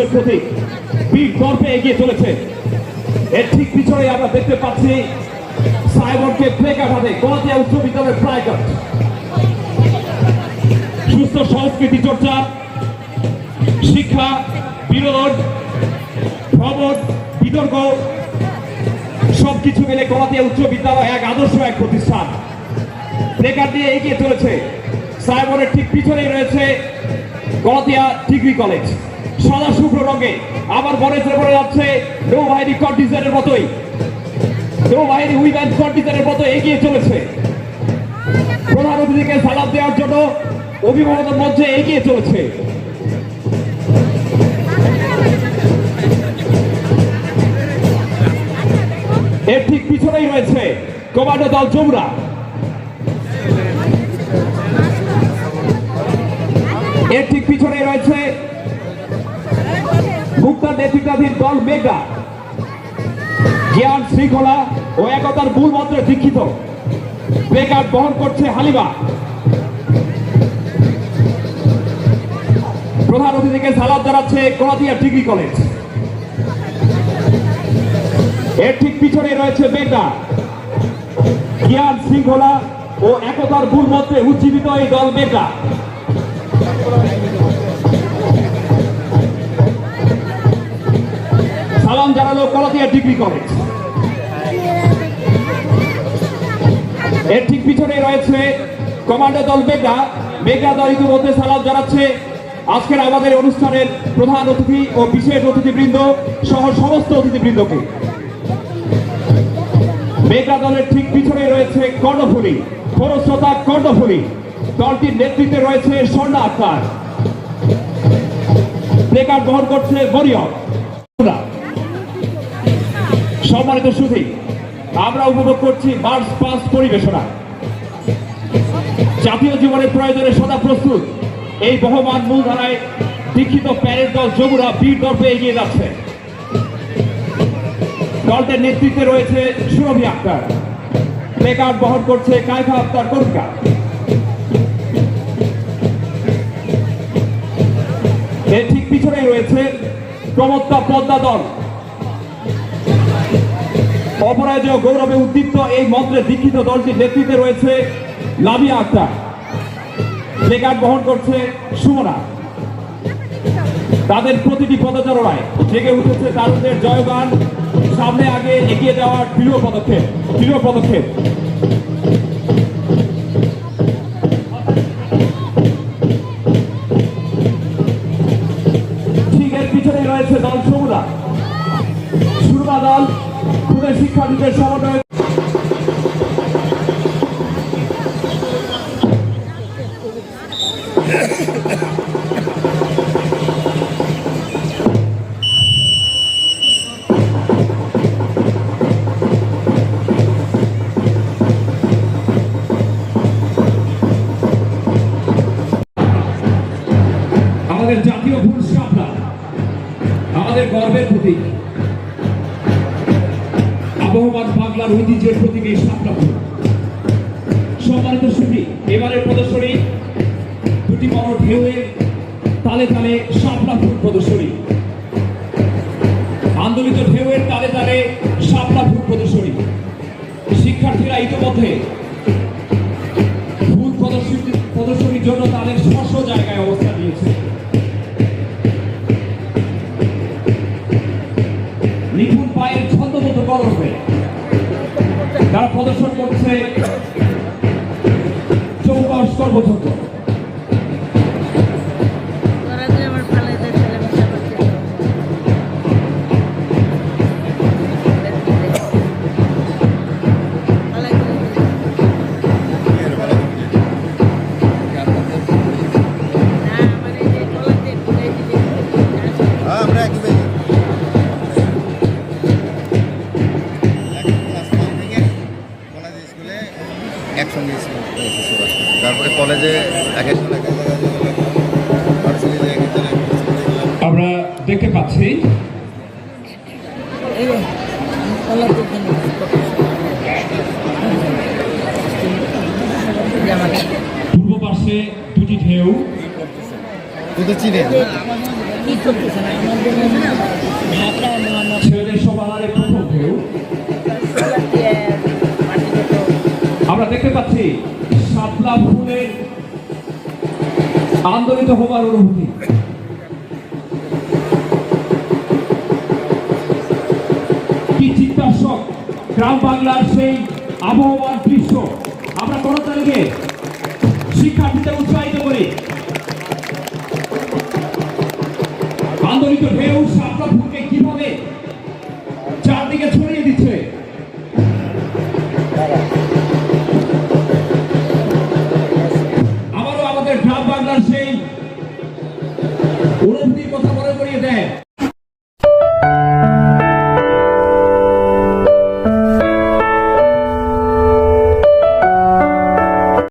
মানুষের প্রতি বীর গর্বে এগিয়ে চলেছে। এর ঠিক পিছনে আমরা দেখতে পাচ্ছি সাইবরকে প্লেকার্ড হাতে গলাতিয়া উচ্চ বিদ্যালয়ের প্লেকার্ড সুস্থ সংস্কৃতি চর্চা, শিক্ষা, বিনোদন, ভ্রমণ, বিতর্ক, সবকিছু মিলে গলাতিয়া উচ্চ বিদ্যালয় এক আদর্শ এক প্রতিষ্ঠান। প্লেকার্ড দিয়ে এগিয়ে চলেছে। সাইবরের ঠিক পিছনেই রয়েছে গলাতিয়া ডিগ্রি কলেজ। সাদা শুভ্র রঙে আবার বনেজে পড়ে যাচ্ছে। নৌবাহিনী কন্টিজেনের মতোই। নৌবাহিনী উইম্যান কন্টিজেনের মতো এগিয়ে চলেছে। প্রধান অতিথিকে সালাম দেওয়ার জন্য অভিভাবকের মধ্যে এগিয়ে চলেছে। এর ঠিক পিছনেই রয়েছে কমান্ডো দল যমুনা। এর ঠিক পিছনে নেতৃত্বাধীন দল মেগা। জ্ঞান, শৃঙ্খলা ও একতার মূল মন্ত্রে দীক্ষিত বেকার বহন করছে হালিমা। প্রধান অতিথিকে সালাম জানাচ্ছে গলাদিয়া ডিগ্রি কলেজ। এর ঠিক পিছনে রয়েছে মেঘনা জ্ঞান, শৃঙ্খলা ও একতার মূল মন্ত্রে উজ্জীবিত এই দল মেঘনা জানালো কলাতিয়া ডিগ্রি কলেজ। এর ঠিক পিছনে রয়েছে কমান্ডো দল মেঘা মেঘা দল ইতিমধ্যে সালাম জানাচ্ছে। আজকের আমাদের অনুষ্ঠানের প্রধান অতিথি ও বিশেষ অতিথিবৃন্দ সহ সমস্ত অতিথিবৃন্দকে। মেঘা দলের ঠিক পিছনে রয়েছে কর্ণফুলী। খরস্রোতা কর্ণফুলী। দলটির নেতৃত্বে রয়েছে স্বর্ণা আক্তার। প্লেকার্ড বহন করছে মরিয়ম। সম্মানিত সুধী, আমরা উপভোগ করছি মার্চ পাস পরিবেশনা। জাতীয় জীবনের প্রয়োজনে সদা প্রস্তুত। এই বহমান মূলধারায় দীক্ষিত প্যারেড দল যমুনা বীর দর্পে এগিয়ে যাচ্ছে। দলটির নেতৃত্বে রয়েছে সুরভি আক্তার। প্লেকার্ড বহন করছে কায়ফা আক্তার কর্মিকা এর ঠিক পিছনেই রয়েছে প্রমত্তা পদ্মা দল। অপরাজয় গৌরবে উদ্দীপ্ত এই মন্ত্রে দীক্ষিত দলটির নেতৃত্বে রয়েছে লামিয়া আক্তার। প্লেকার্ড বহন করছে সুমনা। তাদের প্রতিটি পদচারণায় জেগে উঠেছে তারুদের জয়গান। সামনে আগে এগিয়ে যাওয়ার দৃঢ় পদক্ষেপ দৃঢ় পদক্ষেপ। ঠিক এর পিছনে রয়েছে দল সুমনা। সুরমা দল খুদের শিক্ষার্থীদের সমন্বয়ে আমাদের জাতীয় শাপলা আমাদের গর্বের প্রতীক। আবহমান বাংলার ঐতিহ্যের প্রতীক এই শাপলা সম্মানিত সুখী এবারের প্রদর্শনী দুটি বড় ঢেউয়ের তালে তালে শাপলা ফুল প্রদর্শনী। আন্দোলিত ঢেউয়ের তালে তালে শাপলা ফুল প্রদর্শনী। শিক্ষার্থীরা ইতিমধ্যে ফুল প্রদর্শনী প্রদর্শনীর জন্য তাদের স্বস্ব জায়গায় অবস্থান নিয়েছে। প্রদর্শন করছে। এক জায়গায় স্কুলে গেলাম। আমরা দেখতে পাচ্ছি। পূর্ব পাশে দুটি ঢেউ। চিনে দেখতে পাচ্ছি শাপলা ফুলের আন্দোলিত হবার অনুভূতি। কি চিত্তাশক গ্রাম বাংলার সেই আবহাওয়ার দৃশ্য। আমরা করতালিকে শিক্ষার্থীদের উৎসাহিত করি। আন্দোলিত ঢেউ শাপলা ফুলকে কীভাবে ওরফটি কথা